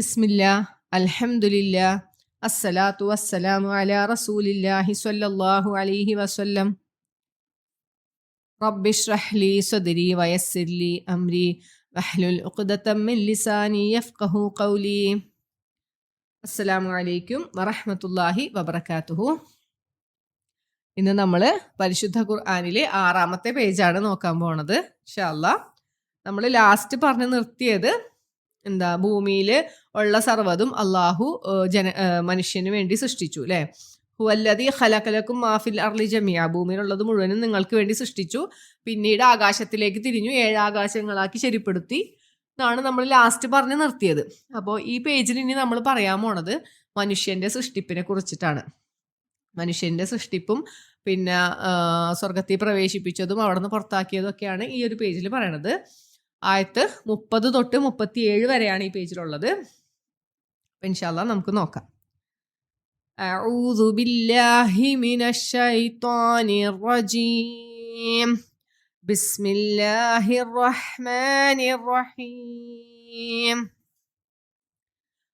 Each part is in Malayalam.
ബിസ്മില്ല അൽഹംദുലില്ല അസ്സലാത്തു വസ്സലാമു അല റസൂലില്ലാഹി സ്വല്ലല്ലാഹു അലൈഹി വസല്ലം. റബ്ബിഷ്റഹ് സ്വദരി വയസ്സിർലി അംരി വഹ്ലുൽ ഉഖ്ദതം മിൻ ലിസാനി യഫ്ഖഹു ഖൗലി. അസ്സലാമു അലൈക്കും വറഹ്മത്തുള്ളാഹി വബറകാതുഹു ഇന്ന് നമ്മൾ പരിശുദ്ധ ഖുർആാനിലെ ആറാമത്തെ പേജാണ് നോക്കാൻ പോണത്. ഇൻഷാ അല്ലാ നമ്മൾ ലാസ്റ്റ് പറഞ്ഞ് നിർത്തിയത് എന്താ ഭൂമിയിൽ ഉള്ള സർവതും അള്ളാഹു ജന മനുഷ്യന് വേണ്ടി സൃഷ്ടിച്ചു അല്ലേ ഹുവല്ലതി ഖലഖലക്കും മാഫിൽ അർലി ജമിയ ഭൂമിയിലുള്ളത് മുഴുവനും നിങ്ങൾക്ക് വേണ്ടി സൃഷ്ടിച്ചു. പിന്നീട് ആകാശത്തിലേക്ക് തിരിഞ്ഞു ഏഴ് ആകാശങ്ങളാക്കി ശരിപ്പെടുത്തി. എന്നാണ് നമ്മൾ ലാസ്റ്റ് പറഞ്ഞു നിർത്തിയത്. അപ്പോൾ ഈ പേജിൽ ഇനി നമ്മൾ പറയാൻ പോണത് മനുഷ്യന്റെ സൃഷ്ടിപ്പിനെ കുറിച്ചിട്ടാണ്. മനുഷ്യന്റെ സൃഷ്ടിപ്പും പിന്നെ സ്വർഗത്തിൽ പ്രവേശിപ്പിച്ചതും അവിടെ നിന്ന് പുറത്താക്കിയതും ഒക്കെയാണ് ഈ ഒരു പേജിൽ പറയണത്. ആയത്ത് മുപ്പത് തൊട്ട് മുപ്പത്തിയേഴ് വരെയാണ് ഈ പേജിലുള്ളത് അപ്പൊ ഇൻഷാല്ല നമുക്ക് നോക്കാം أعوذ بالله من الشيطان الرجيم بسم الله الرحمن الرحيم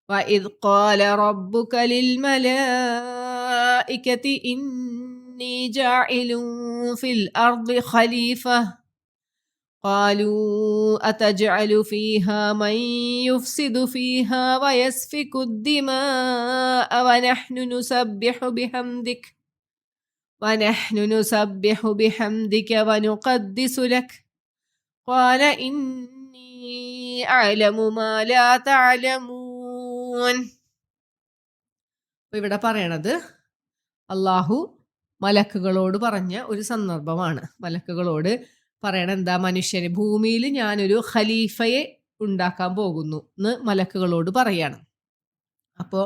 وإذ قال ربك للملائكة إني جاعل في الأرض خليفة قالوا أتجعل فيها من يفسد فيها ويسفك الدماء ونحن نسبح بحمدك ونحن نسبح بحمدك ونقدس لك قال إني أعلم ما لا تعلمون അപ്പൊ ഇവിടെ പറയണത് അള്ളാഹു മലക്കുകളോട് പറഞ്ഞ ഒരു സന്ദർഭമാണ് മലക്കുകളോട് പറയണ എന്താ മനുഷ്യന്? ഭൂമിയിൽ ഞാനൊരു ഖലീഫയെ ഉണ്ടാക്കാൻ പോകുന്നു എന്ന് മലക്കുകളോട് പറയാണ്. അപ്പോ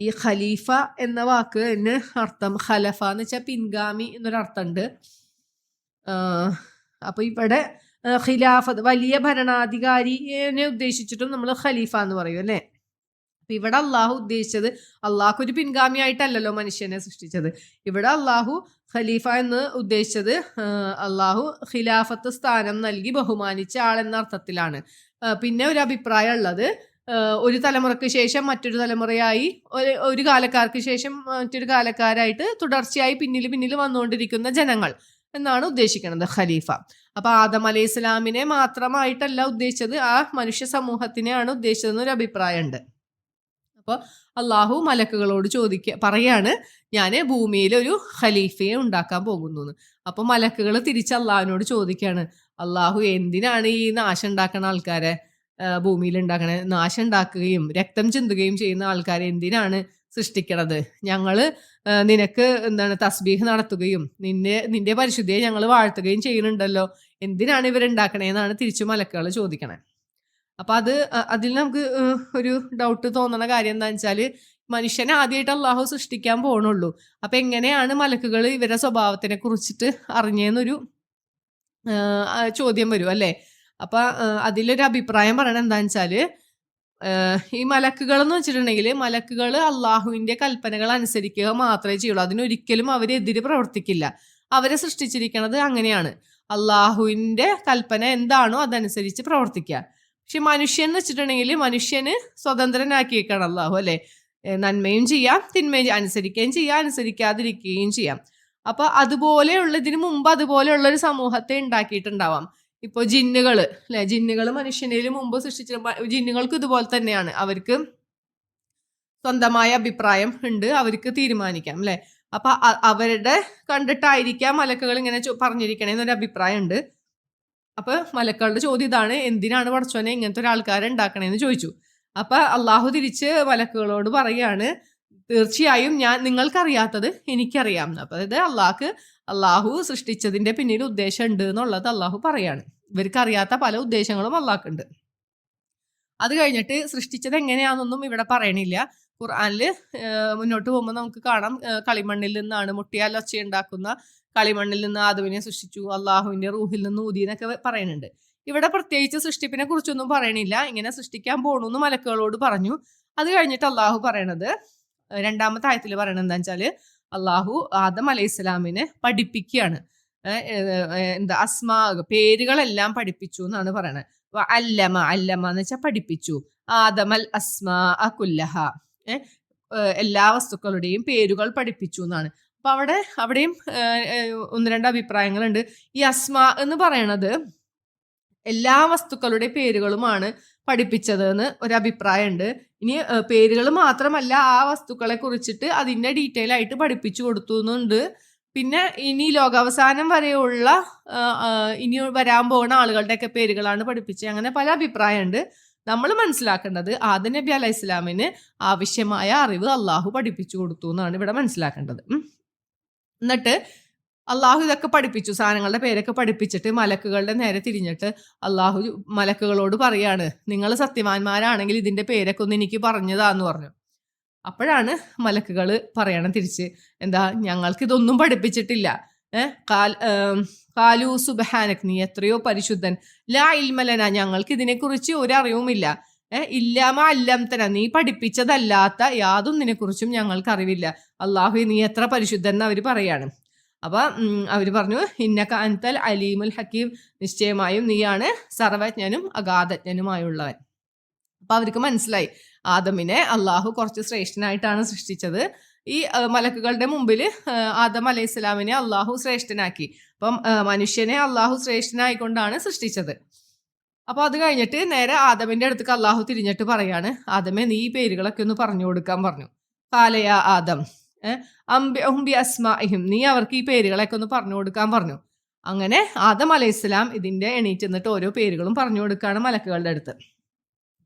ഈ ഖലീഫ എന്ന വാക്ക് എന്ന് അർത്ഥം ഖലഫ എന്ന് വെച്ചാൽ പിൻഗാമി എന്നൊരർത്ഥമുണ്ട് അപ്പൊ ഇവിടെ ഖിലാഫത്ത് വലിയ ഭരണാധികാരിയെ ഉദ്ദേശിച്ചിട്ടും നമ്മൾ ഖലീഫ എന്ന് പറയും അല്ലേ? അപ്പൊ ഇവിടെ അള്ളാഹു ഉദ്ദേശിച്ചത് അള്ളാഹു ഒരു പിൻഗാമിയായിട്ടല്ലല്ലോ മനുഷ്യനെ സൃഷ്ടിച്ചത്. ഇവിടെ അള്ളാഹു ഖലീഫ എന്ന് ഉദ്ദേശിച്ചത് അള്ളാഹു ഖിലാഫത്ത് സ്ഥാനം നൽകി ബഹുമാനിച്ച ആൾ എന്ന അർത്ഥത്തിലാണ്. പിന്നെ ഒരു അഭിപ്രായം ഉള്ളത് ഒരു തലമുറയ്ക്ക് ശേഷം മറ്റൊരു തലമുറയായി ഒരു കാലക്കാർക്ക് ശേഷം മറ്റൊരു കാലക്കാരായിട്ട് തുടർച്ചയായി പിന്നിൽ പിന്നിൽ വന്നുകൊണ്ടിരിക്കുന്ന ജനങ്ങൾ എന്നാണ് ഉദ്ദേശിക്കുന്നത് ഖലീഫ. അപ്പൊ ആദം അലൈഹി ഇസ്ലാമിനെ മാത്രമായിട്ടല്ല ഉദ്ദേശിച്ചത് ആ മനുഷ്യ സമൂഹത്തിനെയാണ് ഉദ്ദേശിച്ചതെന്നൊരു അഭിപ്രായമുണ്ട്. അപ്പോൾ അള്ളാഹു മലക്കുകളോട് ചോദിക്ക പറയാണ് ഞാൻ ഭൂമിയിൽ ഒരു ഖലീഫയെ ഉണ്ടാക്കാൻ പോകുന്നു എന്ന് അപ്പോൾ മലക്കുകൾ തിരിച്ച് അള്ളാഹുവിനോട് ചോദിക്കുകയാണ് അള്ളാഹു എന്തിനാണ് ഈ നാശം ഉണ്ടാക്കുന്ന ആൾക്കാരെ ഭൂമിയിൽ ഉണ്ടാക്കണേ? നാശം ഉണ്ടാക്കുകയും രക്തം ചിന്തുകയും ചെയ്യുന്ന ആൾക്കാരെ എന്തിനാണ് സൃഷ്ടിക്കണത്? ഞങ്ങൾ നിനക്ക് എന്താണ് തസ്ബീഹ് നടത്തുകയും നിന്നെ നിന്റെ പരിശുദ്ധിയെ ഞങ്ങൾ വാഴ്ത്തുകയും ചെയ്യുന്നുണ്ടല്ലോ. എന്തിനാണ് ഇവരുണ്ടാക്കണേന്നാണ് തിരിച്ചു മലക്കുകൾ ചോദിക്കണേ. അപ്പൊ അത് അതിൽ നമുക്ക് ഒരു ഡൗട്ട് തോന്നണ കാര്യം എന്താണെന്ന് വെച്ചാൽ മനുഷ്യനെ ആദ്യമായിട്ട് അള്ളാഹു സൃഷ്ടിക്കാൻ പോണുള്ളൂ. അപ്പൊ എങ്ങനെയാണ് മലക്കുകൾ ഇവരുടെ സ്വഭാവത്തിനെ കുറിച്ചിട്ട് അറിഞ്ഞെന്നൊരു ചോദ്യം വരും അല്ലേ? അപ്പൊ അതിലൊരു അഭിപ്രായം പറയണത് എന്താന്ന് വെച്ചാൽ ഈ മലക്കുകൾ എന്ന് വെച്ചിട്ടുണ്ടെങ്കിൽ മലക്കുകൾ അള്ളാഹുവിന്റെ കൽപ്പനകൾ അനുസരിക്കുക മാത്രമേ ചെയ്യുള്ളൂ. അതിനൊരിക്കലും അവരെതിരെ പ്രവർത്തിക്കില്ല. അവരെ സൃഷ്ടിച്ചിരിക്കുന്നത് അങ്ങനെയാണ്. അള്ളാഹുവിന്റെ കൽപ്പന എന്താണോ അതനുസരിച്ച് പ്രവർത്തിക്കുക. പക്ഷെ മനുഷ്യൻ എന്ന് വെച്ചിട്ടുണ്ടെങ്കിൽ മനുഷ്യന് സ്വതന്ത്രനാക്കിയേക്കാണ് അള്ളാഹു അല്ലെ? നന്മയും ചെയ്യാം തിന്മയും അനുസരിക്കുകയും ചെയ്യാം അനുസരിക്കാതിരിക്കുകയും ചെയ്യാം. അപ്പൊ അതുപോലെയുള്ള ഇതിനു മുമ്പ് അതുപോലെയുള്ള ഒരു സമൂഹത്തെ ഉണ്ടാക്കിയിട്ടുണ്ടാവാം. ഇപ്പൊ ജിന്നുകൾ അല്ലെ? ജിന്നുകൾ മനുഷ്യനിൽ മുമ്പ് സൃഷ്ടിച്ച ജിന്നുകൾക്ക് ഇതുപോലെ തന്നെയാണ്. അവർക്ക് സ്വന്തമായ അഭിപ്രായം ഉണ്ട് അവർക്ക് തീരുമാനിക്കാം അല്ലെ? അപ്പൊ അവരുടെ കണ്ടിട്ടായിരിക്കാം മലക്കുകൾ ഇങ്ങനെ പറഞ്ഞിരിക്കണേ പറഞ്ഞിരിക്കണേന്നൊരു അഭിപ്രായം ഉണ്ട് അപ്പൊ മലക്കളുടെ ചോദ്യം ഇതാണ് എന്തിനാണ് പടച്ചോനെ ഇങ്ങനത്തെ ഒരാൾക്കാരെ ഉണ്ടാക്കണേന്ന് ചോദിച്ചു. അപ്പൊ അള്ളാഹു തിരിച്ച് മലക്കുകളോട് പറയാണ് തീർച്ചയായും ഞാൻ നിങ്ങൾക്കറിയാത്തത് എനിക്കറിയാം. അപ്പൊ അതായത് അള്ളാഹ്ക്ക് അള്ളാഹു സൃഷ്ടിച്ചതിന്റെ പിന്നിൽ ഉദ്ദേശം ഉണ്ട് എന്നുള്ളത് അള്ളാഹു പറയാണ്. ഇവർക്ക് അറിയാത്ത പല ഉദ്ദേശങ്ങളും അള്ളാഹ്ക്കുണ്ട്. അത് കഴിഞ്ഞിട്ട് സൃഷ്ടിച്ചത് എങ്ങനെയാണെന്നൊന്നും ഇവിടെ പറയണില്ല. ഖുർആനിൽ മുന്നോട്ട് പോകുമ്പോൾ നമുക്ക് കാണാം കളിമണ്ണിൽ നിന്നാണ് മുട്ടിയാൽ ഒച്ചയുണ്ടാക്കുന്ന കളിമണ്ണിൽ നിന്ന് ആദവിനെ സൃഷ്ടിച്ചു അള്ളാഹുവിന്റെ റൂഹിൽ നിന്ന് ഊതി എന്നൊക്കെ പറയുന്നുണ്ട്. ഇവിടെ പ്രത്യേകിച്ച് സൃഷ്ടിപ്പിനെ കുറിച്ചൊന്നും പറയണില്ല. ഇങ്ങനെ സൃഷ്ടിക്കാൻ പോണു മലക്കുകളോട് പറഞ്ഞു. അത് കഴിഞ്ഞിട്ട് അള്ളാഹു പറയണത് രണ്ടാമത്തെ ആയത്തിൽ പറയണത് എന്താ വെച്ചാൽ അള്ളാഹു ആദം അലൈഹി ഇസ്ലാമിനെ പഠിപ്പിക്കുകയാണ്. എന്താ അസ്മാ പേരുകളെല്ലാം പഠിപ്പിച്ചു എന്നാണ് പറയണത്. അല്ലമ അല്ലമ എന്ന് വെച്ചാൽ പഠിപ്പിച്ചു. ആദമൽ അസ്മാ കുല്ലഹ. ഏ, ഏ, എല്ലാ വസ്തുക്കളുടെയും പേരുകൾ പഠിപ്പിച്ചു എന്നാണ്. അപ്പൊ അവിടെ അവിടെയും ഒന്ന് രണ്ട് അഭിപ്രായങ്ങളുണ്ട്. ഈ അസ്മ എന്ന് പറയണത് എല്ലാ വസ്തുക്കളുടെ പേരുകളുമാണ് പഠിപ്പിച്ചത് എന്ന് ഒരു അഭിപ്രായമുണ്ട് ഇനി പേരുകൾ മാത്രമല്ല ആ വസ്തുക്കളെ കുറിച്ചിട്ട് അതിന്റെ ഡീറ്റെയിൽ ആയിട്ട് പഠിപ്പിച്ചു കൊടുത്തു എന്നുണ്ട് പിന്നെ ഇനി ലോകാവസാനം വരെയുള്ള ഇനി വരാൻ പോകുന്ന ആളുകളുടെയൊക്കെ പേരുകളാണ് പഠിപ്പിച്ചത്. അങ്ങനെ പല അഭിപ്രായമുണ്ട്. നമ്മൾ മനസ്സിലാക്കേണ്ടത് ആദ്യ നബി അലൈഹി ഇസ്ലാമിന് ആവശ്യമായ അറിവ് അള്ളാഹു പഠിപ്പിച്ചു കൊടുത്തു എന്നാണ് ഇവിടെ മനസ്സിലാക്കേണ്ടത്. എന്നിട്ട് അള്ളാഹു ഇതൊക്കെ പഠിപ്പിച്ചു സാധനങ്ങളുടെ പേരൊക്കെ പഠിപ്പിച്ചിട്ട് മലക്കുകളുടെ നേരെ തിരിഞ്ഞിട്ട് അള്ളാഹു മലക്കുകളോട് പറയാണ് നിങ്ങൾ സത്യവാന്മാരാണെങ്കിൽ ഇതിന്റെ പേരൊക്കെ ഒന്ന് എനിക്ക് പറഞ്ഞതാന്ന് പറഞ്ഞു. അപ്പോഴാണ് മലക്കുകൾ പറയണം തിരിച്ച് എന്താ ഞങ്ങൾക്ക് ഇതൊന്നും പഠിപ്പിച്ചിട്ടില്ല. ഏഹ് കാൽ കാലു സുബഹാനക് നീ എത്രയോ പരിശുദ്ധൻ. ലാ ഇൽമലന ഞങ്ങൾക്ക് ഇതിനെക്കുറിച്ച് ഒരറിവുമില്ല ഏഹ് ഇല്ലാമ അല്ലംതന നീ പഠിപ്പിച്ചതല്ലാത്ത യാതൊന്നിനെ കുറിച്ചും ഞങ്ങൾക്ക് അറിവില്ല. അള്ളാഹു നീ എത്ര പരിശുദ്ധൻ എന്ന് അവർ പറയാണ്. അപ്പൊ അവർ പറഞ്ഞു ഇന്നക അൻതൽ അലീമുൽ ഹക്കീം. നിശ്ചയമായും നീയാണ് സർവജ്ഞനും അഗാധജ്ഞനുമായുള്ളവൻ. അപ്പൊ അവർക്ക് മനസ്സിലായി ആദമിനെ അള്ളാഹു കുറച്ച് ശ്രേഷ്ഠനായിട്ടാണ് സൃഷ്ടിച്ചത്. ഈ മലക്കുകളുടെ മുമ്പിൽ ആദം അലൈഹി സ്വലാമിനെ അള്ളാഹു ശ്രേഷ്ഠനാക്കി. അപ്പം മനുഷ്യനെ അള്ളാഹു ശ്രേഷ്ഠനായിക്കൊണ്ടാണ് സൃഷ്ടിച്ചത്. അപ്പൊ അത് കഴിഞ്ഞിട്ട് നേരെ ആദമിന്റെ അടുത്തേക്ക് അള്ളാഹു തിരിഞ്ഞിട്ട് പറയാണ് ആദമേ നീ ഈ പേരുകളൊക്കെ ഒന്ന് പറഞ്ഞു കൊടുക്കാൻ പറഞ്ഞു. കാലയ ആദം. അംബി അസ്മാഹിം നീ അവർക്ക് ഈ പേരുകളൊക്കെ ഒന്ന് പറഞ്ഞു കൊടുക്കാൻ പറഞ്ഞു. അങ്ങനെ ആദം അലൈഹിസ്സലാം ഇതിന്റെ എണീറ്റ് നിന്നിട്ട് ഓരോ പേരുകളും പറഞ്ഞു കൊടുക്കുകയാണ് മലക്കുകളുടെ അടുത്ത്.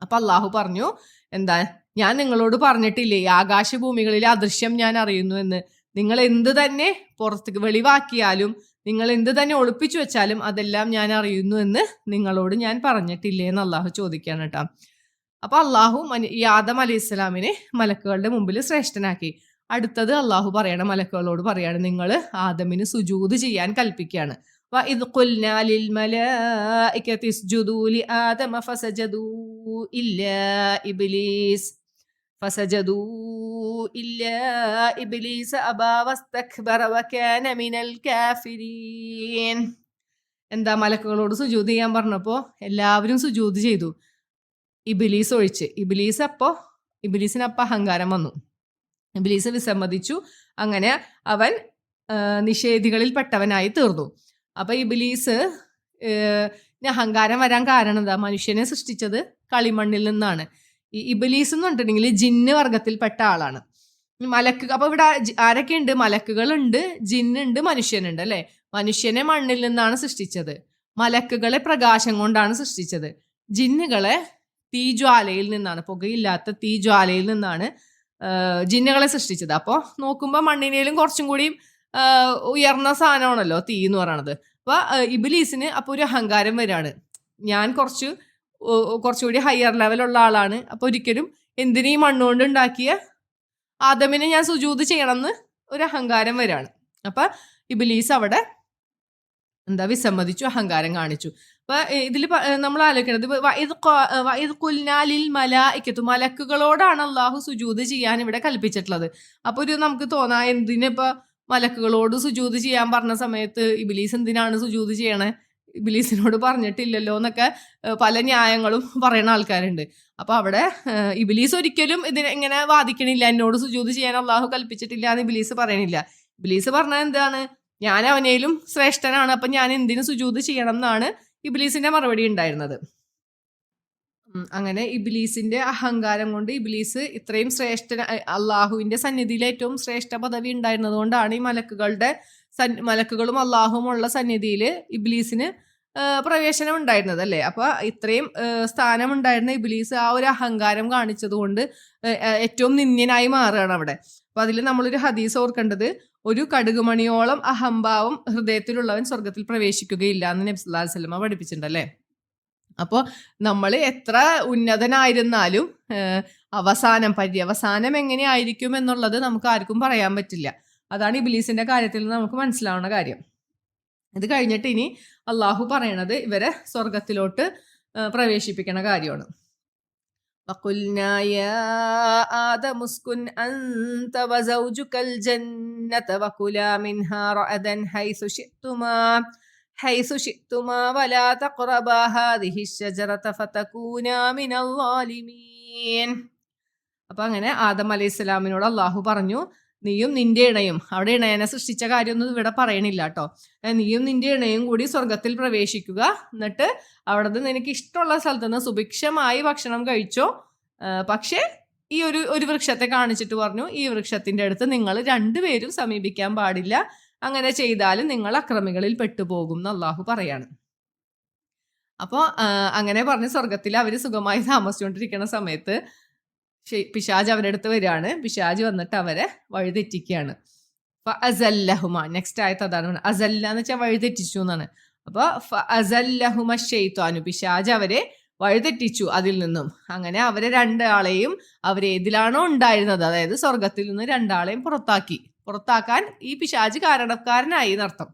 അപ്പൊ അള്ളാഹു പറഞ്ഞു എന്താ ഞാൻ നിങ്ങളോട് പറഞ്ഞിട്ടില്ലേ ആകാശഭൂമികളിലെ അദൃശ്യം ഞാൻ അറിയുന്നു എന്ന്. നിങ്ങൾ എന്ത് തന്നെ പുറത്തേക്ക് വെളിവാക്കിയാലും നിങ്ങൾ എന്ത് തന്നെ ഒളിപ്പിച്ചു വെച്ചാലും അതെല്ലാം ഞാൻ അറിയുന്നു എന്ന് നിങ്ങളോട് ഞാൻ പറഞ്ഞിട്ടില്ലേ എന്ന് അള്ളാഹു ചോദിക്കാണ് കേട്ടോ. അപ്പൊ അള്ളാഹു ഈ ആദം അലൈഹി ഇസ്ലാമിനെ മലക്കുകളുടെ മുമ്പിൽ ശ്രേഷ്ഠനാക്കി. അടുത്തത് അള്ളാഹു പറയണ മലക്കുകളോട് പറയാണ് നിങ്ങൾ ആദമിന് സുജൂത് ചെയ്യാൻ കൽപ്പിക്കുകയാണ് وإذ قلنا للملائكة اسجدوا لآدم فسجدوا إلا إبليس فسجدوا إلا إبليس أبى واستكبر وكان من الكافرين എന്താ മലക്കുകളോട് സുജൂത് ചെയ്യാൻ പറഞ്ഞപ്പോ എല്ലാവരും സുജൂത് ചെയ്തു ഇബിലീസ് ഒഴിച്ച് ഇബിലീസ് അപ്പോ ഇബിലീസിന് അപ്പൊ അഹങ്കാരം വന്നു ഇബിലീസ് വിസമ്മതിച്ചു. അങ്ങനെ അവൻ നിഷേധികളിൽ പെട്ടവനായി തീർന്നു. അപ്പൊ ഇബിലീസ് ബിലീസ് അഹങ്കാരം വരാൻ കാരണം എന്താ? മനുഷ്യനെ സൃഷ്ടിച്ചത് കളിമണ്ണിൽ നിന്നാണ്. ഈ ഇബിലീസ് എന്ന് പറഞ്ഞിട്ടുണ്ടെങ്കിൽ ജിന്ന് വർഗത്തിൽപ്പെട്ട ആളാണ്. മലക്ക് അപ്പൊ ഇവിടെ ആരൊക്കെയുണ്ട്? മലക്കുകളുണ്ട് ജിന്നുണ്ട് മനുഷ്യനുണ്ട് അല്ലെ? മനുഷ്യനെ മണ്ണിൽ നിന്നാണ് സൃഷ്ടിച്ചത്. മലക്കുകളെ പ്രകാശം കൊണ്ടാണ് സൃഷ്ടിച്ചത്. ജിന്നുകളെ തീജ്വാലയിൽ നിന്നാണ് പുകയില്ലാത്ത തീജ്വാലയിൽ നിന്നാണ് ജിന്നുകളെ സൃഷ്ടിച്ചത്. അപ്പോൾ നോക്കുമ്പോൾ മണ്ണിനേലും കുറച്ചും കൂടി ഉയർന്ന സാധനമാണല്ലോ തീ എന്ന് പറയണത്. അപ്പോൾ ഇബിലീസിന് അപ്പൊ ഒരു അഹങ്കാരം വരികയാണ് ഞാൻ കുറച്ച് കുറച്ചുകൂടി ഹയർ ലെവലുള്ള ആളാണ്. അപ്പോൾ ഒരിക്കലും എന്തിനീ മണ്ണുകൊണ്ട് ഉണ്ടാക്കിയ ആദമിനെ ഞാൻ സുജൂത് ചെയ്യണമെന്ന് ഒരു അഹങ്കാരം വരികയാണ് അപ്പൊ ഇബിലീസ് അവിടെ എന്താ വിസമ്മതിച്ചു അഹങ്കാരം കാണിച്ചു. അപ്പൊ ഇതിൽ നമ്മൾ ആലോചിക്കണത് വൈദ് കുൽനാലിൽ മലായിക്കത്തു മലക്കുകളോടാണ് അള്ളാഹു സുജൂത് ചെയ്യാൻ ഇവിടെ കൽപ്പിച്ചിട്ടുള്ളത്. അപ്പൊ ഒരു നമുക്ക് തോന്നാ എന്തിനിപ്പോ മലക്കുകളോട് സുജൂത് ചെയ്യാൻ പറഞ്ഞ സമയത്ത് ഇബിലീസ് എന്തിനാണ് സുജൂത് ചെയ്യണേ? ഇബിലീസിനോട് പറഞ്ഞിട്ടില്ലല്ലോ എന്നൊക്കെ പല ന്യായങ്ങളും പറയുന്ന ആൾക്കാരുണ്ട്. അപ്പൊ അവിടെ ഇബിലീസ് ഒരിക്കലും ഇതിനെ ഇങ്ങനെ വാദിക്കണില്ല എന്നോട് സുജൂത് ചെയ്യാൻ അള്ളാഹു കൽപ്പിച്ചിട്ടില്ല എന്ന് ഇബിലീസ് പറയണില്ല. ഇബിലീസ് പറഞ്ഞത് എന്താണ്? ഞാൻ അവനേലും ശ്രേഷ്ഠനാണ് അപ്പൊ ഞാൻ എന്തിനു സുജൂത് ചെയ്യണം എന്നാണ് ഇബിലീസിന്റെ മറുപടി ഉണ്ടായിരുന്നത്. അങ്ങനെ ഇബിലീസിന്റെ അഹങ്കാരം കൊണ്ട് ഇബിലീസ് ഇത്രയും ശ്രേഷ്ഠ അള്ളാഹുവിന്റെ സന്നിധിയിൽ ഏറ്റവും ശ്രേഷ്ഠ പദവി ഉണ്ടായിരുന്നത് കൊണ്ടാണ് ഈ മലക്കുകളുടെ മലക്കുകളും അള്ളാഹുവും ഉള്ള സന്നിധിയിൽ ഇബിലീസിന് പ്രവേശനം ഉണ്ടായിരുന്നത് അല്ലേ? അപ്പൊ ഇത്രയും സ്ഥാനം ഉണ്ടായിരുന്ന ഇബിലീസ് ആ ഒരു അഹങ്കാരം കാണിച്ചത് കൊണ്ട് ഏറ്റവും നിന്ദ്യനായി മാറുകയാണ് അവിടെ. അപ്പൊ അതിൽ നമ്മളൊരു ഹദീസ് ഓർക്കേണ്ടത് ഒരു കടുകുമണിയോളം അഹംഭാവം ഹൃദയത്തിലുള്ളവൻ സ്വർഗത്തിൽ പ്രവേശിക്കുകയില്ല എന്ന് നബ്സുല്ലാ സ്വലമ പഠിപ്പിച്ചിട്ടുണ്ട് അല്ലേ അപ്പോൾ നമ്മൾ എത്ര ഉന്നതനായിരുന്നാലും അവസാനം പര്യവസാനം എങ്ങനെയായിരിക്കും എന്നുള്ളത് നമുക്ക് ആർക്കും പറയാൻ പറ്റില്ല. അതാണ് ഇബിലീസിന്റെ കാര്യത്തിൽ നമുക്ക് മനസ്സിലാവുന്ന കാര്യം. ഇത് കഴിഞ്ഞിട്ട് ഇനി അള്ളാഹു പറയണത് ഇവരെ സ്വർഗത്തിലോട്ട് പ്രവേശിപ്പിക്കണ കാര്യമാണ്. وقلنا يا آدم اسكن أنت وزوجك الجنة وكلا منها رغدا حيث شئتما ഹൈസു ഷിത്തുമാ വലാ തഖറബാ ഹാദിഹി ശജറത ഫതകൂനാ മിനൽ ളാലിമീൻ അപ്പൊ അങ്ങനെ ആദം അലൈഹി സ്വലാമിനോട് അള്ളാഹു പറഞ്ഞു നീയും നിന്റെ ഇണയും. അവിടെ ഇണയനെ സൃഷ്ടിച്ച കാര്യമൊന്നും ഇവിടെ പറയണില്ല കേട്ടോ നീയും നിന്റെ ഇണയും കൂടി സ്വർഗത്തിൽ പ്രവേശിക്കുക. എന്നിട്ട് അവിടെ നിന്ന് നിനക്ക് ഇഷ്ടമുള്ള സ്ഥലത്ത് നിന്ന് സുഭിക്ഷമായി ഭക്ഷണം കഴിച്ചോ. പക്ഷേ ഈ ഒരു ഒരു വൃക്ഷത്തെ കാണിച്ചിട്ട് പറഞ്ഞു ഈ വൃക്ഷത്തിന്റെ അടുത്ത് നിങ്ങൾ രണ്ടുപേരും സമീപിക്കാൻ പാടില്ല. അങ്ങനെ ചെയ്താൽ നിങ്ങൾ അക്രമികളിൽ പെട്ടുപോകും എന്ന് അള്ളാഹു പറയാണ്. അപ്പോൾ അങ്ങനെ പറഞ്ഞ് സ്വർഗത്തിൽ അവർ സുഖമായി താമസിച്ചുകൊണ്ടിരിക്കുന്ന സമയത്ത് പിശാജ് അവരുടെ അടുത്ത് വരികയാണ്. പിശാജ് വന്നിട്ട് അവരെ വഴിതെറ്റിക്കുകയാണ്. ഫ അസല്ലഹുമ. നെക്സ്റ്റ് ആയത്ത് അതാണ് അസല്ല എന്ന് വെച്ചാൽ വഴിതെറ്റിച്ചു എന്നാണ്. അപ്പൊ അസല്ലഹുമ ഷെയ്ത്താനു പിശാജ് അവരെ വഴിതെറ്റിച്ചു അതിൽ നിന്നും. അങ്ങനെ അവരെ രണ്ടാളെയും അവരേതിലാണോ ഉണ്ടായിരുന്നത്? അതായത് സ്വർഗത്തിൽ നിന്ന് രണ്ടാളെയും പുറത്താക്കി. പുറത്താക്കാൻ ഈ പിശാജ് കാരണക്കാരനായി എന്നർത്ഥം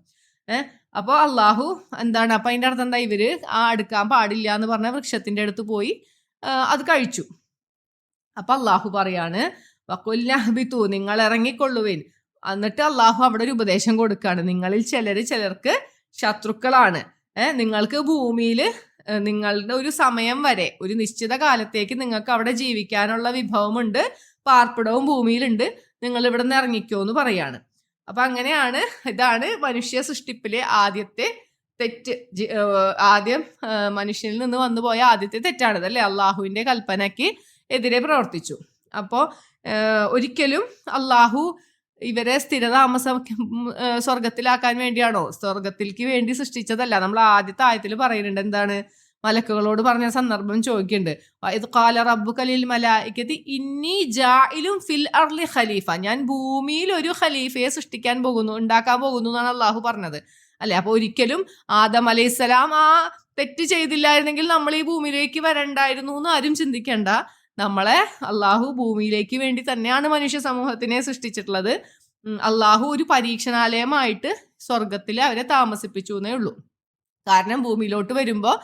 ഏഹ് അപ്പോൾ അള്ളാഹു എന്താണ്? അപ്പൊ അതിന്റെ അർത്ഥം എന്താ? ഇവർ ആ അടുക്കാൻ പാടില്ല എന്ന് പറഞ്ഞ വൃക്ഷത്തിന്റെ അടുത്ത് പോയി അത് കഴിച്ചു. അപ്പൊ അള്ളാഹു പറയാണ് വക്കുല്ലഹബിത്തു നിങ്ങൾ ഇറങ്ങിക്കൊള്ളുവിൻ. എന്നിട്ട് അള്ളാഹു അവിടെ ഒരു ഉപദേശം കൊടുക്കുകയാണ് നിങ്ങളിൽ ചിലര് ചിലർക്ക് ശത്രുക്കളാണ്. നിങ്ങൾക്ക് ഭൂമിയിൽ നിങ്ങളുടെ ഒരു സമയം വരെ ഒരു നിശ്ചിത കാലത്തേക്ക് നിങ്ങൾക്ക് അവിടെ ജീവിക്കാനുള്ള വിഭവമുണ്ട് പാർപ്പിടവും ഭൂമിയിലുണ്ട് നിങ്ങൾ ഇവിടെ നിന്ന് ഇറങ്ങിക്കോ എന്ന് പറയാണ്. അപ്പൊ അങ്ങനെയാണ് ഇതാണ് മനുഷ്യ സൃഷ്ടിപ്പിലെ ആദ്യത്തെ തെറ്റ്. ആദ്യം മനുഷ്യനിൽ നിന്ന് വന്നുപോയ ആദ്യത്തെ തെറ്റാണിത് അല്ലെ അള്ളാഹുവിന്റെ കൽപ്പനയ്ക്ക് എതിരെ പ്രവർത്തിച്ചു. അപ്പോൾ ഒരിക്കലും അള്ളാഹു ഇവരെ സ്ഥിരതാമസം സ്വർഗത്തിലാക്കാൻ വേണ്ടിയാണോ? സ്വർഗത്തിലേക്ക് വേണ്ടി സൃഷ്ടിച്ചതല്ല. നമ്മൾ ആദ്യത്തെ ആയത്തിൽ പറയുന്നുണ്ട് എന്താണ്? മലക്കുകളോട് പറഞ്ഞ സന്ദർഭം ചോദിക്കുന്നുണ്ട്. ഇത് കാല ഇന്നി ഫിൽ അർലി ഖലീഫ. ഞാൻ ഭൂമിയിൽ ഒരു ഖലീഫയെ സൃഷ്ടിക്കാൻ പോകുന്നു ഉണ്ടാക്കാൻ പോകുന്നു എന്നാണ് അള്ളാഹു പറഞ്ഞത്. അല്ലെ? അപ്പൊ ഒരിക്കലും ആദം അലൈഹിസ്സലാം ആ തെറ്റ് ചെയ്തില്ലായിരുന്നെങ്കിൽ നമ്മൾ ഈ ഭൂമിയിലേക്ക് വരണ്ടായിരുന്നു എന്ന് ആരും ചിന്തിക്കണ്ട. നമ്മളെ അള്ളാഹു ഭൂമിയിലേക്ക് വേണ്ടി തന്നെയാണ് മനുഷ്യ സമൂഹത്തിനെ സൃഷ്ടിച്ചിട്ടുള്ളത്. അള്ളാഹു ഒരു പരീക്ഷണാലയമായിട്ട് സ്വർഗത്തിൽ അവരെ താമസിപ്പിച്ചു എന്നേ ഉള്ളൂ. കാരണം ഭൂമിയിലോട്ട് വരുമ്പോൾ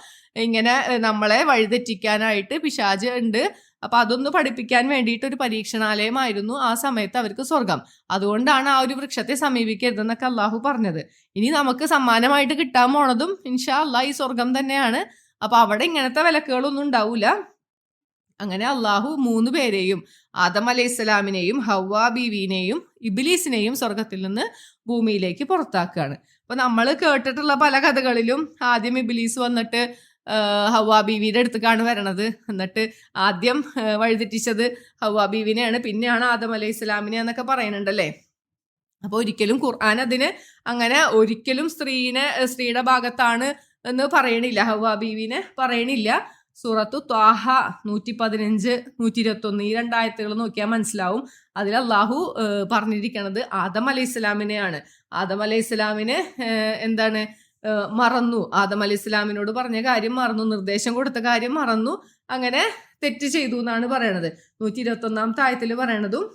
ഇങ്ങനെ നമ്മളെ വഴിതെറ്റിക്കാനായിട്ട് പിശാജ് ഉണ്ട്. അപ്പൊ അതൊന്ന് പഠിപ്പിക്കാൻ വേണ്ടിയിട്ട് ഒരു പരീക്ഷണാലയമായിരുന്നു ആ സമയത്ത് അവർക്ക് സ്വർഗം അതുകൊണ്ടാണ് ആ ഒരു വൃക്ഷത്തെ സമീപിക്കരുതെന്നൊക്കെ അള്ളാഹു പറഞ്ഞത്. ഇനി നമുക്ക് സമ്മാനമായിട്ട് കിട്ടാൻ പോണതും ഇൻഷാ അള്ളാഹ് ഈ സ്വർഗം തന്നെയാണ്. അപ്പൊ അവിടെ ഇങ്ങനത്തെ വിലക്കുകളൊന്നും ഉണ്ടാവൂല. അങ്ങനെ അള്ളാഹു മൂന്ന് പേരെയും ആദം അലൈഹി സ്വലാമിനെയും ഹവ്വ ബീവിനെയും ഇബിലീസിനെയും സ്വർഗത്തിൽ നിന്ന് ഭൂമിയിലേക്ക് പുറത്താക്കുകയാണ്. അപ്പൊ നമ്മൾ കേട്ടിട്ടുള്ള പല കഥകളിലും ആദ്യം ഇബിലീസ് വന്നിട്ട് ഹവ്വാ ബീവിയുടെ അടുത്തേക്കാണ് വരണത്. എന്നിട്ട് ആദ്യം വഴിതെറ്റിച്ചത് ഹവ്വ ബീവിനെയാണ്. പിന്നെയാണ് ആദം അലൈഹി സ്വലാമിനെ എന്നൊക്കെ പറയുന്നുണ്ടല്ലേ? അപ്പൊ ഒരിക്കലും ഖുർആൻ അതിന് അങ്ങനെ ഒരിക്കലും സ്ത്രീനെ സ്ത്രീയുടെ ഭാഗത്താണ് എന്ന് പറയണില്ല. ഹവ്വ ബീവിനെ പറയണില്ല. സൂറത്തു ത്വാഹ നൂറ്റി പതിനഞ്ച് നൂറ്റി ഇരുപത്തി ഒന്ന് ഈ രണ്ടായത്തുകൾ നോക്കിയാൽ മനസ്സിലാവും. അതിൽ അള്ളാഹു പറഞ്ഞിരിക്കുന്നത് ആദം അലൈഹി ഇസ്ലാമിനെയാണ് ആദം അലൈഹി ഇസ്ലാമിനെ എന്താണ് മറന്നു. ആദം അലൈഹി ഇസ്ലാമിനോട് പറഞ്ഞ കാര്യം മറന്നു. നിർദ്ദേശം കൊടുത്ത കാര്യം മറന്നു. അങ്ങനെ തെറ്റ് ചെയ്തു എന്നാണ് പറയണത്. നൂറ്റി ഇരുപത്തി ഒന്നാം ആയത്തിൽ പറയണതും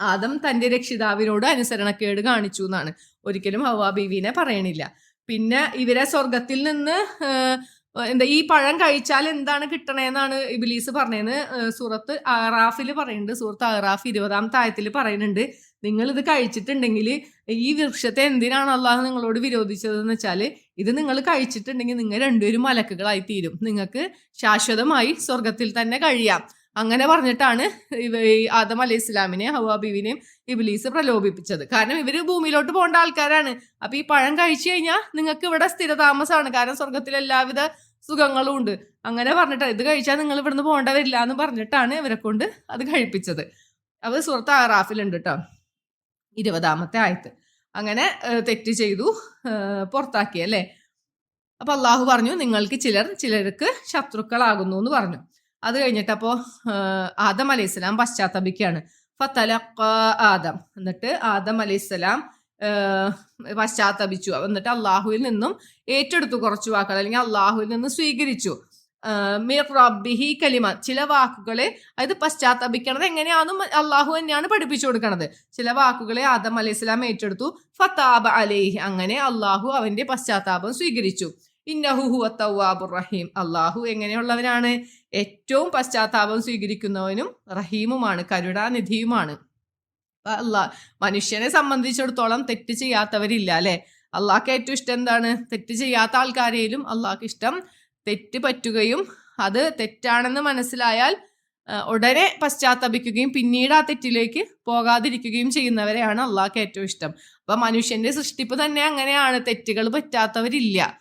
ആദം തന്റെ രക്ഷിതാവിനോട് അനുസരണക്കേട് കാണിച്ചു എന്നാണ്. ഒരിക്കലും ഹവാ ബീവിനെ പറയണില്ല. പിന്നെ ഇവരെ സ്വർഗത്തിൽ നിന്ന് എന്താ ഈ പഴം കഴിച്ചാൽ എന്താണ് കിട്ടണേന്നാണ് ഇബിലീസ് പറഞ്ഞതെന്ന് സൂറത്ത് അറാഫിൽ പറയുന്നുണ്ട്. സൂറത്ത് അറാഫ് ഇരുപതാമത്തെ ആയത്തിൽ പറയുന്നുണ്ട്. നിങ്ങൾ ഇത് കഴിച്ചിട്ടുണ്ടെങ്കിൽ ഈ വൃക്ഷത്തെ എന്തിനാണ് അള്ളാഹു നിങ്ങളോട് വിരോധിച്ചതെന്ന് വെച്ചാൽ ഇത് നിങ്ങൾ കഴിച്ചിട്ടുണ്ടെങ്കിൽ നിങ്ങൾ രണ്ടുപേരും മലക്കുകളായി തീരും നിങ്ങൾക്ക് ശാശ്വതമായി സ്വർഗത്തിൽ തന്നെ കഴിയാം. അങ്ങനെ പറഞ്ഞിട്ടാണ് ഇവ ആദം അലൈഹി ഇസ്ലാമിനെ ഹവാബീവിനെയും ഇബിലീസ് പ്രലോഭിപ്പിച്ചത്. കാരണം ഇവർ ഭൂമിയിലോട്ട് പോകേണ്ട ആൾക്കാരാണ്. അപ്പൊ ഈ പഴം കഴിച്ചു കഴിഞ്ഞാൽ നിങ്ങൾക്ക് ഇവിടെ സ്ഥിരതാമസമാണ് കാരണം സ്വർഗത്തിൽ എല്ലാവിധ സുഖങ്ങളും ഉണ്ട്. അങ്ങനെ പറഞ്ഞിട്ട് ഇത് കഴിച്ചാൽ നിങ്ങൾ ഇവിടുന്ന് പോകേണ്ട വരില്ല എന്ന് പറഞ്ഞിട്ടാണ് ഇവരെ കൊണ്ട് അത് കഴിപ്പിച്ചത്. അത് സുഹൃത്ത് ആറാഫിലുണ്ട് കേട്ടോ ഇരുപതാമത്തെ ആയത്ത്. അങ്ങനെ തെറ്റ് ചെയ്തു പുറത്താക്കി അല്ലേ? അപ്പൊ അള്ളാഹു പറഞ്ഞു നിങ്ങൾക്ക് ചിലർ ചിലർക്ക് ശത്രുക്കളാകുന്നു എന്ന് പറഞ്ഞു. അത് കഴിഞ്ഞിട്ട് അപ്പോൾ ആദം അലൈഹിസ്സലാം പശ്ചാത്തപിക്കുകയാണ് ഫത്തലഖ ആദം. എന്നിട്ട് ആദം അലൈഹിസ്സലാം പശ്ചാത്തപിച്ചു. എന്നിട്ട് അള്ളാഹുവിൽ നിന്നും ഏറ്റെടുത്തു കുറച്ച് വാക്കുകൾ അല്ലെങ്കിൽ അള്ളാഹുവിൽ നിന്ന് സ്വീകരിച്ചു. മിർ റബ്ബിഹി കലിമ ചില വാക്കുകളെ അതായത് പശ്ചാത്തപിക്കണത് എങ്ങനെയാണെന്നും അള്ളാഹു തന്നെയാണ് പഠിപ്പിച്ചു കൊടുക്കണത്. ചില വാക്കുകളെ ആദം അലൈഹി സ്വലാം ഏറ്റെടുത്തു. ഫത്താബ് അലേഹി അങ്ങനെ അള്ളാഹു അവന്റെ പശ്ചാത്താപം സ്വീകരിച്ചു. ഇന്നഹുഹു ഹുവ തവ്വാബുർ റഹീം അള്ളാഹു എങ്ങനെയുള്ളവനാണ്? ഏറ്റവും പശ്ചാത്താപം സ്വീകരിക്കുന്നവനും റഹീമുമാണ് കരുണാനിധിയുമാണ്. അല്ലാ മനുഷ്യനെ സംബന്ധിച്ചിടത്തോളം തെറ്റ് ചെയ്യാത്തവരില്ല അല്ലെ? അള്ളാഹ്ക്ക് ഏറ്റവും ഇഷ്ടം എന്താണ്? തെറ്റ് ചെയ്യാത്ത ആൾക്കാരെയും അള്ളാഹ്ക്ക് ഇഷ്ടം തെറ്റ് പറ്റുകയും അത് തെറ്റാണെന്ന് മനസ്സിലായാൽ ഉടനെ പശ്ചാത്തപിക്കുകയും പിന്നീട് ആ തെറ്റിലേക്ക് പോകാതിരിക്കുകയും ചെയ്യുന്നവരെയാണ് അള്ളാഹ്ക്ക് ഏറ്റവും ഇഷ്ടം. അപ്പൊ മനുഷ്യന്റെ സൃഷ്ടിപ്പ് തന്നെ അങ്ങനെയാണ് തെറ്റുകൾ പറ്റാത്തവരില്ല.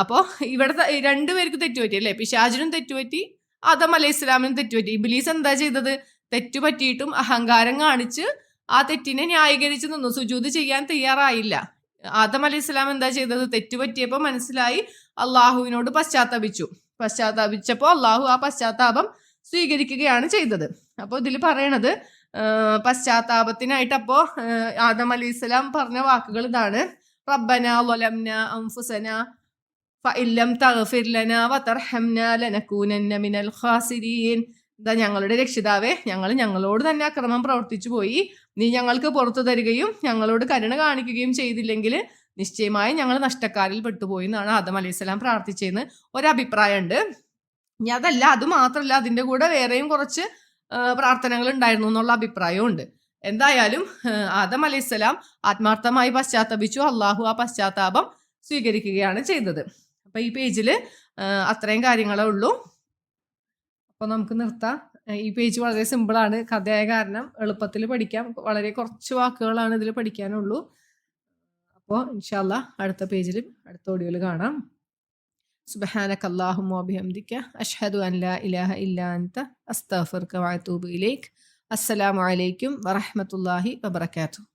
അപ്പോൾ ഇവിടെ രണ്ടുപേർക്ക് തെറ്റുപറ്റി അല്ലേ? പിശാചിനും തെറ്റുപറ്റി ആദം അലൈഹി ഇസ്ലാമിനും തെറ്റുപറ്റി. ഇബിലീസ് എന്താ ചെയ്തത്? തെറ്റുപറ്റിയിട്ടും അഹങ്കാരം കാണിച്ച് ആ തെറ്റിനെ ന്യായീകരിച്ച് നിന്നു. സുജൂത് ചെയ്യാൻ തയ്യാറായില്ല. ആദം അലി ഇസ്ലാം എന്താ ചെയ്തത്? തെറ്റുപറ്റിയപ്പോൾ മനസ്സിലായി അള്ളാഹുവിനോട് പശ്ചാത്തപിച്ചു. പശ്ചാത്തപിച്ചപ്പോൾ അള്ളാഹു ആ പശ്ചാത്താപം സ്വീകരിക്കുകയാണ് ചെയ്തത്. അപ്പോൾ ഇതിൽ പറയണത് പശ്ചാത്താപത്തിനായിട്ട് അപ്പോൾ ആദം അലി ഇസ്ലാം പറഞ്ഞ വാക്കുകൾ ഇതാണ്. റബ്ബന ലൊലംന അംഫുസന ഫഇല്ലം തഗ്ഫിർ വതർഹംനാ ലനകൂനന്ന മിനൽ ഖാസിരീൻ. ഇതാ ഞങ്ങളുടെ രക്ഷിതാവേ ഞങ്ങൾ ഞങ്ങളോട് തന്നെ അക്രമം പ്രവർത്തിച്ചു പോയി. നീ ഞങ്ങൾക്ക് പുറത്തു തരികയും ഞങ്ങളോട് കരുണ കാണിക്കുകയും ചെയ്തില്ലെങ്കിൽ നിശ്ചയമായും ഞങ്ങൾ നഷ്ടക്കാരിൽ പെട്ടുപോയി എന്നാണ് ആദം അലൈഹി സ്വലാം പ്രാർത്ഥിച്ചതെന്ന് ഒരഭിപ്രായമുണ്ട്. ഇനി അതല്ല അത് മാത്രമല്ല അതിന്റെ കൂടെ വേറെയും കുറച്ച് പ്രാർത്ഥനകൾ ഉണ്ടായിരുന്നു എന്നുള്ള അഭിപ്രായമുണ്ട് എന്തായാലും ആദം അലൈഹി സ്വലാം ആത്മാർത്ഥമായി പശ്ചാത്തപിച്ചു അള്ളാഹു ആ പശ്ചാത്താപം സ്വീകരിക്കുകയാണ് ചെയ്തത്. അപ്പൊ ഈ പേജിൽ അത്രയും കാര്യങ്ങളേ ഉള്ളൂ. അപ്പോൾ നമുക്ക് നിർത്താം. ഈ പേജ് വളരെ സിമ്പിളാണ്. കഥയായ കാരണം എളുപ്പത്തിൽ പഠിക്കാം. വളരെ കുറച്ച് വാക്കുകളാണ് ഇതിൽ പഠിക്കാനുള്ളൂ. അപ്പോൾ ഇൻഷാല്ല അടുത്ത പേജിൽ അടുത്ത ഓഡിയോയിൽ കാണാം. സുബഹാനക അല്ലാഹുമ്മ അഭിഹംദിക്ക അഷ്ഹദു അൻ ലാ ഇലാഹ ഇല്ലാത്ത അൻത. അസ്തഗ്ഫിറുക വഅതൂബു ഇലൈക്. അസ്സലാമു അലൈക്കും വറഹ്മത്തുള്ളാഹി വബറകാതുഹു.